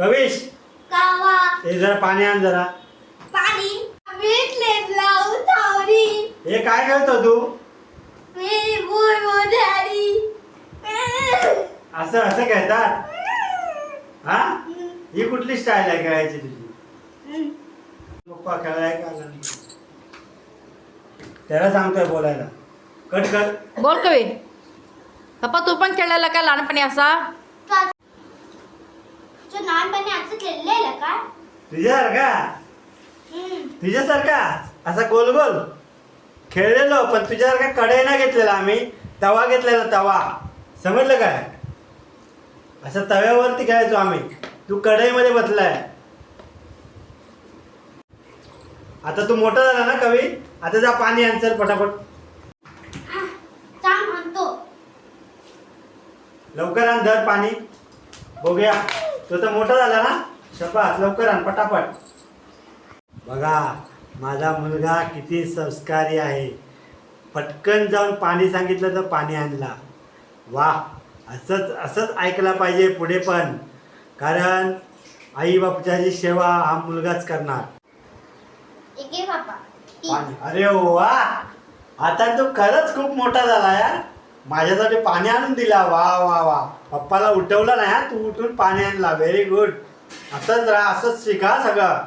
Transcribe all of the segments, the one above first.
कविश कावा. हे जरा पाणी आण जरा. पाणी. भेटले लावू थावरी हे काय करतो तू? मी बोल मोठारी असं असं खेळतात? हा? ही कुठली स्टाईल आहे खेळायची तुझी? पप्पा खेळाय का आला नाही? त्याला सांगतोय बोलायला. कट कर. बोल कवी. पप्पा तू पण खेळलेला का लहानपणी असा? जो लहानपणी असं खेळलेलं का? तुझ्यासारखा हम्म. तुझ्यासारखा असा गोल गोल? खेळलेलो पण तुझ्यासारखा कडे ना घेतलेला आम्ही. तवा घेतलेला तवा. समजलं काय? असं तव्यावरती खेळायचो आम्ही. तू कढईमध्ये बसलाय. आता तू मोठा झाला ना कवी? आता जा पाणी आण पटापट. हा, लवकर आण धर पाणी. बघूया. तो तर मोठा झाला ना? शपास लवकर आण पटापट. बघा माझा मुलगा किती संस्कारी आहे. पटकन जाऊन पाणी सांगितलं तर पाणी आणला. वा असंच असंच ऐकला पाहिजे पुढे पण. कारण आई बापच्याची सेवा हा मुलगाच करणार. पाणी. अरे वा! आता तू खरंच खूप मोठा झाला यार माझ्यासाठी पाणी आणून दिला. वा वा वा. पप्पाला उठवलं नाही हा. तू उठून पाणी आणला व्हेरी गुड असंच राहा असंच शिका सगळं.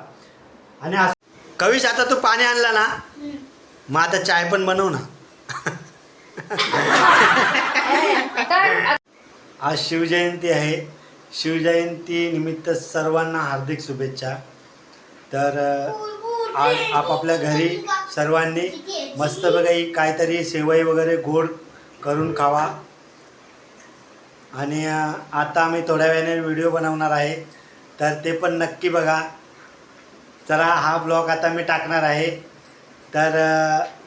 आणि असं कविश आता तू पाणी आणला ना? मग आता चाय पण बनव ना. आज शिवजयंती आहे. शिवजयंती निमित्त सर्वांना हार्दिक शुभेच्छा. तर आज आपापल्या घरी सर्वांनी मस्त काहीतरी सेवई वगैरे गोड करून खावा. आणि आता आम्ही थोड्या वेळाने व्हिडिओ बनवणार आहे. तर ते पण नक्की बघा. चला हा ब्लॉग आता मी टाकणार आहे. तर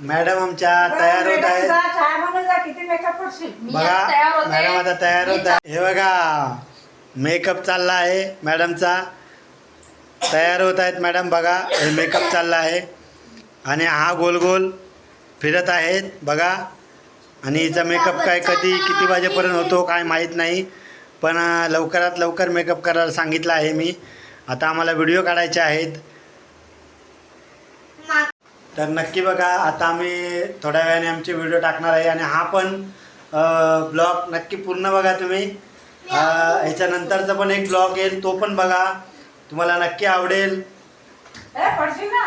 मॅडम आमच्या तयार होत आहेत. बघा. मॅडम आता तयार होत आहे. हे बघा मेकअप चालला आहे मॅडमचा तयार होत आहेत मॅडम बघा हे मेकअप चालला आहे. आणि हा गोल गोल फिरत आहेत बघा. आणि हिचा मेकअप काय कधी किती वाजेपर्यंत होतो काय माहीत नाही. पण लवकरात लवकर मेकअप करायला सांगितलं आहे मी. आता आम्हाला व्हिडिओ काढायचे आहेत. तर नक्की बघा आता आम्ही थोड्या वेळाने आमचे व्हिडिओ टाकणार आहे. आणि हा पण ब्लॉग नक्की पूर्ण बघा तुम्ही. ह्याच्यानंतरचा पण एक ब्लॉग येईल तो पण बघा. तुम्हाला नक्की आवडेल. ए, पडशील ना?